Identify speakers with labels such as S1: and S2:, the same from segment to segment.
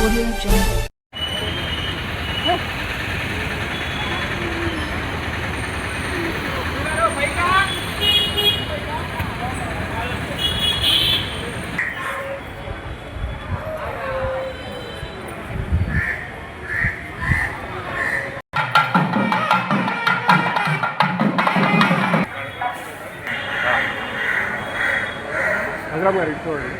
S1: Audio Vai! Agora, Vai! agora.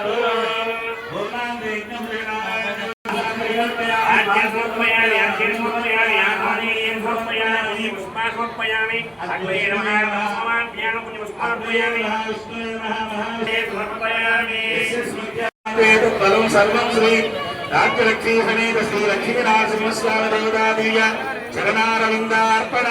S2: హజరాబాద్ గారు ఇటు చూడండి సార్ సార్
S3: బలం సర్వం శ్రీ రాజ్యలక్ష్మీ సమేత శ్రీ లక్ష్మీనరసింహస్వామి దేవతాదీయ చరణారవిందార్పణ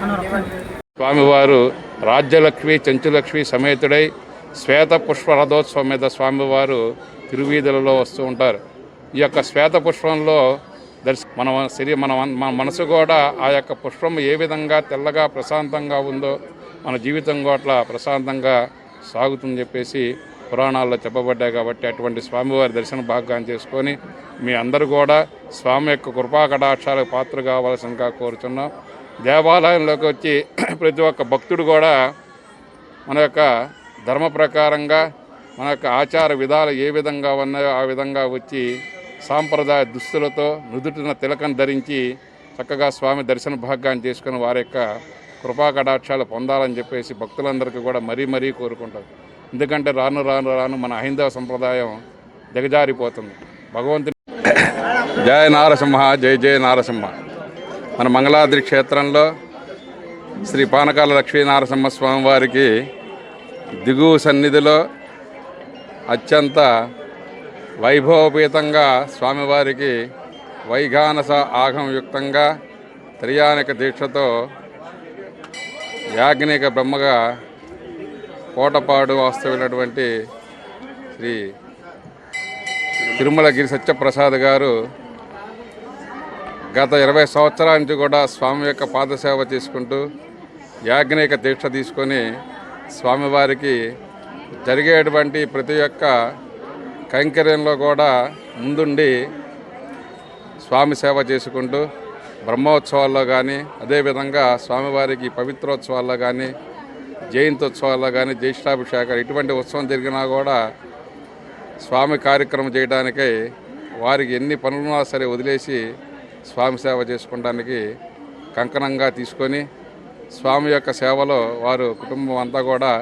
S4: స్వామివారు రాజ్యలక్ష్మి చెంచులక్ష్మి సమేతుడై శ్వేత పుష్ప రథోత్సవం మీద స్వామివారు తిరువీధులలో వస్తూ ఉంటారు. ఈ యొక్క శ్వేత పుష్పంలో దర్శ మన శరీర మన మన మనసు కూడా ఆ యొక్క పుష్పం ఏ విధంగా తెల్లగా ప్రశాంతంగా ఉందో మన జీవితం కూడా ప్రశాంతంగా సాగుతుందని చెప్పేసి పురాణాల్లో చెప్పబడ్డాయి కాబట్టి అటువంటి స్వామివారి దర్శన భాగ్యాన్ని చేసుకొని మీ అందరూ కూడా స్వామి యొక్క కృపా కటాక్షాలకు పాత్ర కావాల్సిందిగా కోరుతున్నాం దేవాలయంలోకి వచ్చి ప్రతి ఒక్క భక్తుడు కూడా మన యొక్క ధర్మ ప్రకారంగా మన యొక్క ఆచార విధాలు ఏ విధంగా ఉన్నాయో ఆ విధంగా వచ్చి సాంప్రదాయ దుస్తులతో నుదుటిన తిలకం ధరించి చక్కగా స్వామి దర్శన భాగ్యాన్ని చేసుకుని వారి యొక్క కృపా కటాక్షాలు పొందాలని చెప్పేసి భక్తులందరికీ కూడా మరీ మరీ కోరుకుంటారు ఎందుకంటే రాను రాను రాను మన హైందవ సంప్రదాయం దిగజారిపోతుంది. భగవంతుని జయ నారసింహ జయ జయ నారసింహ. మన మంగళాద్రి క్షేత్రంలో శ్రీ పానకాల లక్ష్మీనారసింహ స్వామి వారికి దిగువ సన్నిధిలో అత్యంత వైభవపేతంగా స్వామివారికి వైఘానస ఆగమయుక్తంగా త్రియానిక దీక్షతో యాజ్ఞిక బ్రహ్మగా కోటపాడు వాస్తవైనటువంటి శ్రీ తిరుమలగిరి సత్యప్రసాద్ గారు గత ఇరవై సంవత్సరాల నుంచి కూడా స్వామి యొక్క పాదసేవ చేసుకుంటూ యాజ్ఞిక దీక్ష తీసుకొని స్వామివారికి జరిగేటువంటి ప్రతి ఒక్క కైంకర్యంలో కూడా ముందుండి స్వామి సేవ చేసుకుంటూ బ్రహ్మోత్సవాల్లో కానీ అదేవిధంగా స్వామివారికి పవిత్రోత్సవాల్లో కానీ జయంతోత్సవాల్లో కానీ జ్యేష్ఠాభిషేకాలు ఇటువంటి ఉత్సవం జరిగినా కూడా స్వామి కార్యక్రమం చేయడానికై వారికి ఎన్ని పనులున్నా సరే వదిలేసి స్వామి సేవ చేసుకోవడానికి కంకణంగా తీసుకొని స్వామి యొక్క సేవలో వారు కుటుంబం అంతా కూడా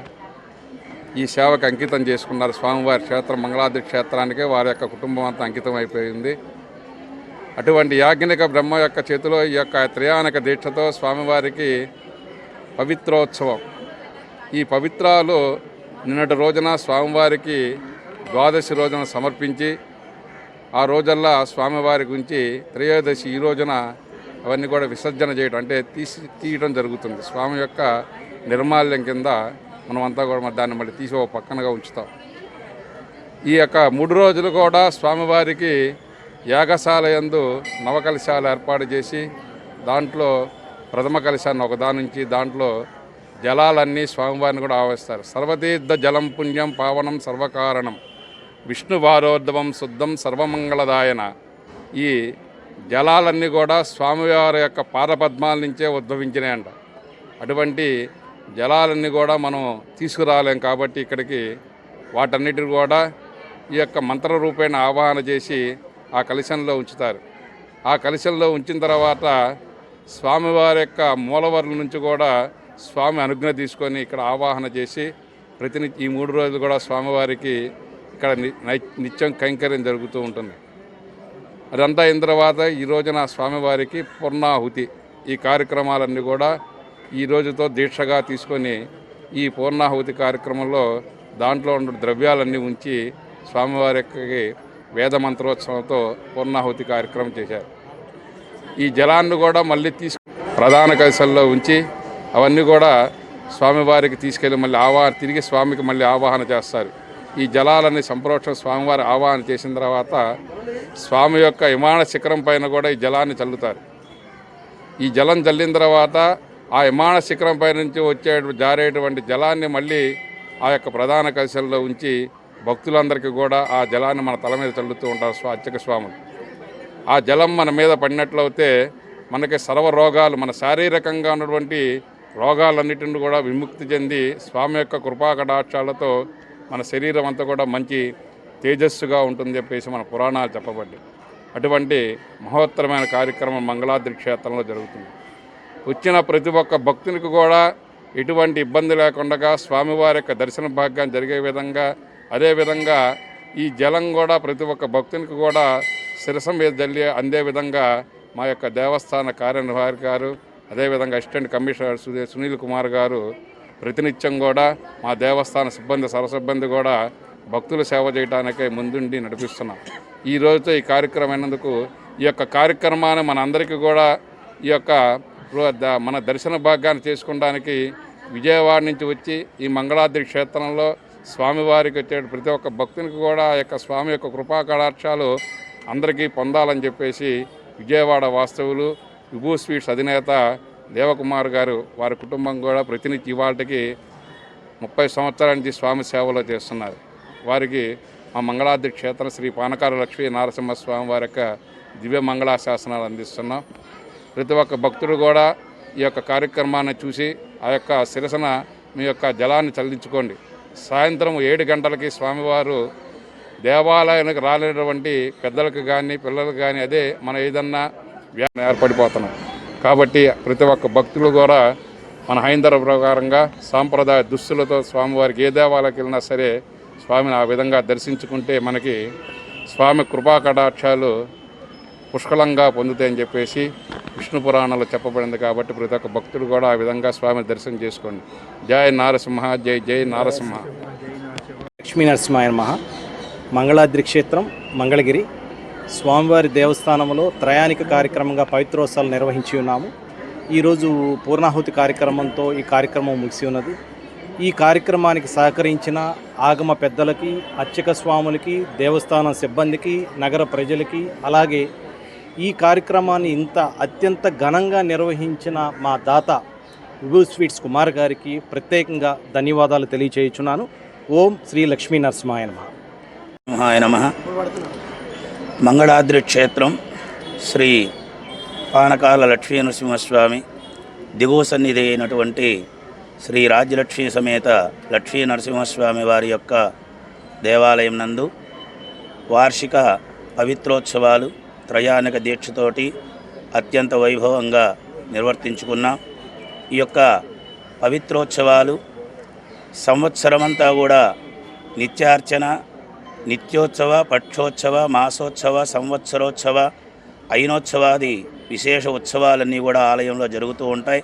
S4: ఈ సేవకు అంకితం చేసుకున్నారు. స్వామివారి క్షేత్రం మంగళాద్రి క్షేత్రానికి వారి యొక్క కుటుంబం అంతా అంకితం అయిపోయింది. అటువంటి యాజ్ఞనిక బ్రహ్మ యొక్క చేతిలో ఈ యొక్క త్రయానిక దీక్షతో స్వామివారికి పవిత్రోత్సవం. ఈ పవిత్రాలు నిన్నటి రోజున స్వామివారికి ద్వాదశి రోజున సమర్పించి ఆ రోజల్లా స్వామివారి గురించి త్రయోదశి ఈ రోజున అవన్నీ కూడా విసర్జన చేయడం అంటే తీసి తీయడం జరుగుతుంది. స్వామి యొక్క నిర్మాల్యం కింద మనమంతా కూడా దాన్ని మళ్ళీ తీసి ఓ పక్కనగా ఉంచుతాం. ఈ యొక్క మూడు రోజులు కూడా స్వామివారికి యాగశాల యందు నవకలశాలు ఏర్పాటు చేసి దాంట్లో ప్రథమ కలశాన్ని ఒకదాని నుంచి దాంట్లో జలాలన్నీ స్వామివారిని కూడా ఆవహిస్తారు. సర్వతీర్థ జలం పుణ్యం పావనం సర్వకారణం. విష్ణువారోద్భవం శుద్ధం సర్వమంగళదాయన. ఈ జలాలన్నీ కూడా స్వామివారి యొక్క పాదపద్మాల నుంచే ఉద్భవించినాయంట. అటువంటి జలాలన్నీ కూడా మనం తీసుకురాలేం కాబట్టి ఇక్కడికి వాటన్నిటిని కూడా ఈ యొక్క మంత్ర రూపేణ ఆవాహన చేసి ఆ కలశంలో ఉంచుతారు. ఆ కలశంలో ఉంచిన తర్వాత స్వామివారి యొక్క మూలవర్ల నుంచి కూడా స్వామి అనుజ్ఞ తీసుకొని ఇక్కడ ఆవాహన చేసి ప్రతి ఈ మూడు రోజులు కూడా స్వామివారికి ఇక్కడ ని- నై- నిత్యం కైంకర్యం జరుగుతూ ఉంటుంది. అదంతా అయిన తర్వాత ఈ రోజున స్వామివారికి పూర్ణాహుతి. ఈ కార్యక్రమాలన్నీ కూడా ఈ రోజుతో దీక్షగా తీసుకొని ఈ పూర్ణాహుతి కార్యక్రమంలో దాంట్లో ఉన్న ద్రవ్యాలన్నీ ఉంచి స్వామివారికి వేద మంత్రోత్సవంతో పూర్ణాహుతి కార్యక్రమం చేశారు. ఈ జలాన్ని కూడా మళ్ళీ తీసుకు ప్రధాన కలశంలో ఉంచి అవన్నీ కూడా స్వామివారికి తీసుకెళ్ళి మళ్ళీ ఆవా తిరిగి స్వామికి మళ్ళీ ఆవాహన చేస్తారు. ఈ జలాలని సంప్రోక్షణ స్వామివారి ఆవాహన చేసిన తర్వాత స్వామి యొక్క విమాన శిఖరం పైన కూడా ఈ జలాన్ని చల్లుతారు. ఈ జలం చల్లిన తర్వాత ఆ విమాన శిఖరం పై నుంచి వచ్చే జారేటువంటి జలాన్ని మళ్ళీ ఆ యొక్క ప్రధాన కలశంలో ఉంచి భక్తులందరికీ కూడా ఆ జలాన్ని మన తల మీద చల్లుతూ ఉంటారు స్వా అర్చక స్వాములు. ఆ జలం మన మీద పడినట్లయితే మనకి సర్వ రోగాలు మన శారీరకంగా ఉన్నటువంటి రోగాలన్నిటిని కూడా విముక్తి చెంది స్వామి యొక్క కృపాకటాక్షాలతో మన శరీరం అంతా కూడా మంచి తేజస్సుగా ఉంటుంది చెప్పేసి మన పురాణాలు చెప్పబడ్డాయి. అటువంటి మహోత్తరమైన కార్యక్రమం మంగళాద్రి క్షేత్రంలో జరుగుతుంది. వచ్చిన ప్రతి ఒక్క భక్తునికి కూడా ఎటువంటి ఇబ్బంది లేకుండా స్వామివారి యొక్క దర్శన భాగ్యం జరిగే విధంగా అదేవిధంగా ఈ జలం కూడా ప్రతి ఒక్క భక్తునికి కూడా శిరసం మీద జల్లి అందే విధంగా మా యొక్క దేవస్థాన కార్యనిర్వాహక గారు అదేవిధంగా అసిస్టెంట్ కమిషనర్ సుధీ సునీల్ కుమార్ గారు ప్రతినిత్యం కూడా మా దేవస్థాన సిబ్బంది సరసిబ్బంది కూడా భక్తుల సేవ చేయడానికే ముందుండి నడిపిస్తున్నాం. ఈ రోజుతో ఈ కార్యక్రమం అయినందుకు ఈ యొక్క కార్యక్రమాన్ని మన అందరికీ కూడా ఈ యొక్క మన దర్శన భాగ్యాన్ని చేసుకోవడానికి విజయవాడ నుంచి వచ్చి ఈ మంగళాద్రి క్షేత్రంలో స్వామివారికి వచ్చే ప్రతి ఒక్క భక్తునికి కూడా ఆ యొక్క స్వామి యొక్క కృపా కటాక్షాలు అందరికీ పొందాలని చెప్పేసి విజయవాడ వాస్తవులు విభూ స్వీట్స్ అధినేత దేవకుమార్ గారు వారి కుటుంబం కూడా ప్రతినిధి ఇవాళకి ముప్పై సంవత్సరాల నుంచి స్వామి సేవలో చేస్తున్నారు. వారికి మా మంగళాద్రి క్షేత్రం శ్రీ పానకాల లక్ష్మీ నరసింహస్వామి వారి యొక్క దివ్య మంగళాశాసనాలు అందిస్తున్నాం. ప్రతి ఒక్క భక్తుడు కూడా ఈ యొక్క కార్యక్రమాన్ని చూసి ఆ యొక్క శిరసన మీ యొక్క జలాన్ని చల్లించుకోండి. సాయంత్రం ఏడు గంటలకి స్వామివారు దేవాలయానికి రాలేనటువంటి పెద్దలకు కానీ పిల్లలకు కానీ అదే మనం ఏదన్నా ఏర్పడిపోతున్నాం. కాబట్టి ప్రతి ఒక్క భక్తులు కూడా మన హైందర ప్రకారంగా సాంప్రదాయ దుస్తులతో స్వామివారికి ఏ దేవాలయకి వెళ్ళినా సరే స్వామిని ఆ విధంగా దర్శించుకుంటే మనకి స్వామి కృపా కటాక్షాలు పుష్కలంగా పొందుతాయని చెప్పేసి విష్ణు పురాణంలో చెప్పబడింది కాబట్టి ప్రతి ఒక్క భక్తుడు కూడా ఆ విధంగా స్వామి దర్శనం చేసుకోండి. జై నారసింహ జై జై నారసింహ.
S1: లక్ష్మీ నరసింహాయ మహా మంగళాద్రి క్షేత్రం మంగళగిరి స్వామివారి దేవస్థానంలో త్రయానిక కార్యక్రమంగా పవిత్రోత్సవాలు నిర్వహించి ఉన్నాము. ఈరోజు పూర్ణాహుతి కార్యక్రమంతో ఈ కార్యక్రమం ముగిసి ఉన్నది. ఈ కార్యక్రమానికి సహకరించిన ఆగమ పెద్దలకి అర్చక స్వాములకి దేవస్థానం సిబ్బందికి నగర ప్రజలకి అలాగే ఈ కార్యక్రమాన్ని ఇంత అత్యంత ఘనంగా నిర్వహించిన మా దాత విభూ స్వీట్స్ కుమార్ గారికి ప్రత్యేకంగా ధన్యవాదాలు తెలియచేయుచున్నాను. ఓం శ్రీ లక్ష్మీ నరసింహాయ
S5: నమ. మంగళాద్రి క్షేత్రం శ్రీ పానకాల లక్ష్మీ నరసింహస్వామి దిగువ సన్నిధి అయినటువంటి శ్రీ రాజ్యలక్ష్మీ సమేత లక్ష్మీ నరసింహస్వామి వారి యొక్క దేవాలయం నందు వార్షిక పవిత్రోత్సవాలు త్రయానిక దీక్షతోటి అత్యంత వైభవంగా నిర్వర్తించుకున్నాం. ఈ యొక్క పవిత్రోత్సవాలు సంవత్సరమంతా కూడా నిత్యార్చన నిత్యోత్సవ పక్షోత్సవ మాసోత్సవ సంవత్సరోత్సవ అయినోత్సవాది విశేష ఉత్సవాలన్నీ కూడా ఆలయంలో జరుగుతూ ఉంటాయి.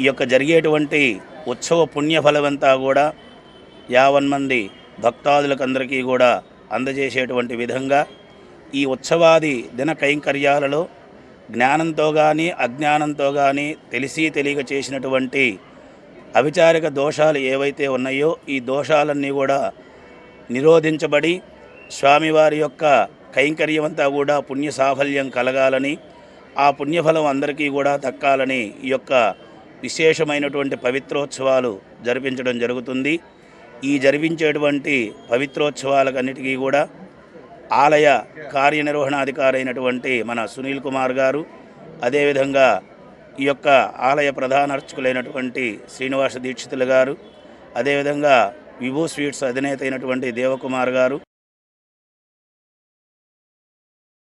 S5: ఈ యొక్క జరిగేటువంటి ఉత్సవ పుణ్యఫలమంతా కూడా యావన్ మంది భక్తాదులకందరికీ కూడా అందజేసేటువంటి విధంగా ఈ ఉత్సవాది దిన కైంకర్యాలలో జ్ఞానంతో కానీ అజ్ఞానంతో కానీ తెలిసి తెలియక చేసినటువంటి అవిచారిక దోషాలు ఏవైతే ఉన్నాయో ఈ దోషాలన్నీ కూడా నిరోధించబడి స్వామివారి యొక్క కైంకర్యమంతా కూడా పుణ్య సాఫల్యం కలగాలని ఆ పుణ్యఫలం అందరికీ కూడా దక్కాలని ఈ యొక్క విశేషమైనటువంటి పవిత్రోత్సవాలు జరిపించడం జరుగుతుంది. ఈ జరిపించేటువంటి పవిత్రోత్సవాలకన్నిటికీ కూడా ఆలయ కార్యనిర్వహణాధికారి అయినటువంటి మన సునీల్ కుమార్ గారు అదేవిధంగా ఈ యొక్క ఆలయ ప్రధాన అర్చకులైనటువంటి శ్రీనివాస దీక్షితులు గారు అదేవిధంగా విభూ స్వీట్స్ అధినేత అయినటువంటి దేవకుమార్ గారు